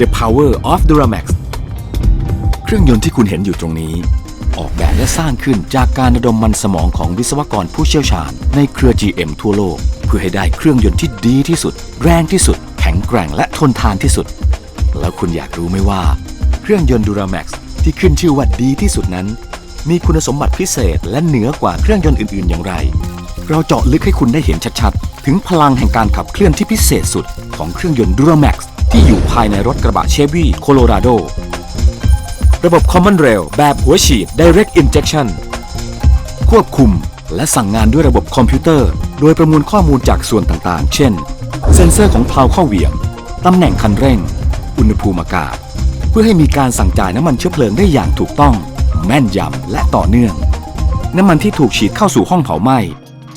The Power of Duramax เครื่องยนต์ที่คุณเห็นอยู่ตรงนี้ ออกแบบและสร้างขึ้นจากการระดมมันสมองของวิศวกรผู้เชี่ยวชาญ ในเครือ GM ทั่วโลก เพื่อให้ได้เครื่องยนต์ที่ดีที่สุด แรงที่สุด แข็งแกร่งและทนทานที่สุด แล้วคุณอยากรู้ไหมว่า เครื่องยนต์ Duramax ที่ขึ้นชื่อว่าดีที่สุดนั้น มีคุณสมบัติพิเศษและเหนือกว่าเครื่องยนต์อื่น ๆ อย่างไร เราเจาะลึกให้คุณได้เห็นชัดๆ ถึงพลังแห่งการขับเคลื่อนที่พิเศษสุดของเครื่องยนต์ Duramax ที่อยู่ภายในรถกระบะเชฟวี่โคโลราโด ระบบ Common Rail แบบหัวฉีด Direct Injection ควบคุมและสั่งงานด้วยระบบคอมพิวเตอร์ โดยประมวลข้อมูลจากส่วนต่างๆ เช่น เซ็นเซอร์ของเพลาข้าเหวี่ยง ตำแหน่งคันเร่ง อุณหภูมิอากาศ เพื่อให้มีการสั่งจ่ายน้ำมันเชื้อเพลิงได้อย่างถูกต้อง แม่นยำและต่อเนื่อง น้ำมันที่ถูกฉีดเข้าสู่ห้องเผาไหม้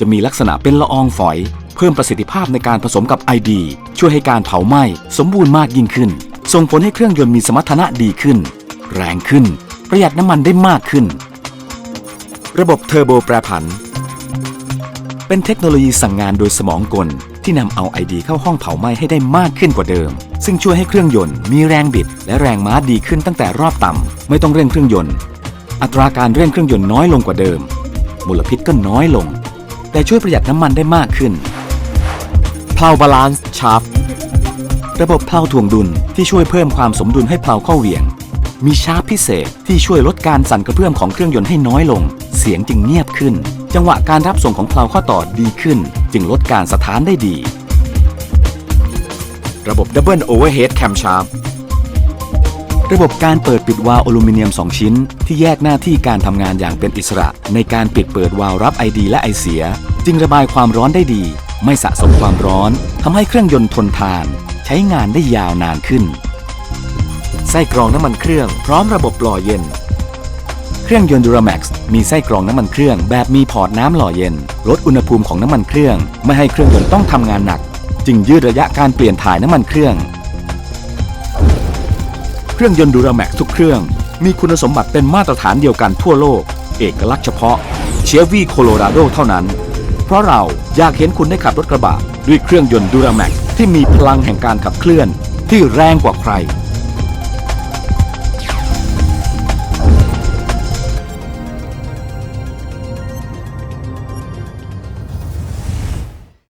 จะมีลักษณะเป็นละอองฝอย พิ่มประสิทธิภาพในการผสมกับไอดีช่วยให้การเผาไหม้สมบูรณ์มากยิ่งขึ้น ส่งผลให้เครื่องยนต์มีสมรรถนะดีขึ้น แรงขึ้น ประหยัดน้ำมันได้มากขึ้น ระบบเทอร์โบแปรผัน เป็นเทคโนโลยีสั่งงานโดยสมองกล ที่นำเอาไอดีเข้าห้องเผาไหม้ให้ได้มากขึ้นกว่าเดิม ซึ่งช่วยให้เครื่องยนต์มีแรงบิด และแรงม้าดีขึ้นตั้งแต่รอบต่ำไม่ต้องเร่งเครื่องยนต์ อัตราการเร่งเครื่องยนต์น้อยลงกว่าเดิม มลพิษก็น้อยลง แต่ช่วยประหยัดน้ำมันได้มากขึ้น เพลาบาลานซ์ชาร์ฟระบบเพลาถ่วงดุลที่ช่วยเพิ่มความสมดุลให้เพลาเข้าเหวี่ยง มีชาร์ปพิเศษที่ช่วยลดการสั่นกระเพื่อมของเครื่องยนต์ให้น้อยลง เสียงจึงเงียบขึ้น จังหวะการรับส่งของเพลาข้อต่อดีขึ้น จึงลดการสะท้านได้ดี ระบบ Double Overhead Cam Shaft ระบบการเปิดปิดวาล์วอลูมิเนียม 2 ชิ้น ที่แยกหน้าที่การทำงานอย่างเป็นอิสระ ในการปิดเปิดวาล์วรับไอดีและไอเสีย จึงระบายความร้อนได้ดี ไม่สะสมความร้อนทำให้เครื่องยนต์ทนทาน ใช้งานได้ยาวนานขึ้น ไส้กรองน้ำมันเครื่องพร้อมระบบหล่อเย็น เครื่องยนต์ Duramax มีไส้กรองน้ำมันเครื่องแบบมีพอร์ตน้ำหล่อเย็น ลดอุณหภูมิของน้ำมันเครื่อง ไม่ให้เครื่องยนต์ต้องทำงานหนัก จึงยืดระยะการเปลี่ยนถ่ายน้ำมันเครื่อง เครื่องยนต์ Duramax ทุกเครื่องมีคุณสมบัติเป็นมาตรฐานเดียวกันทั่วโลก เอกลักษณ์เฉพาะเชฟวี่โคโลราโดเท่านั้น เพราะเราอยากเห็นคุณได้ขับรถกระบะด้วยเครื่องยนต์ดูราแม็กที่มีพลังแห่งการขับเคลื่อนที่แรงกว่าใคร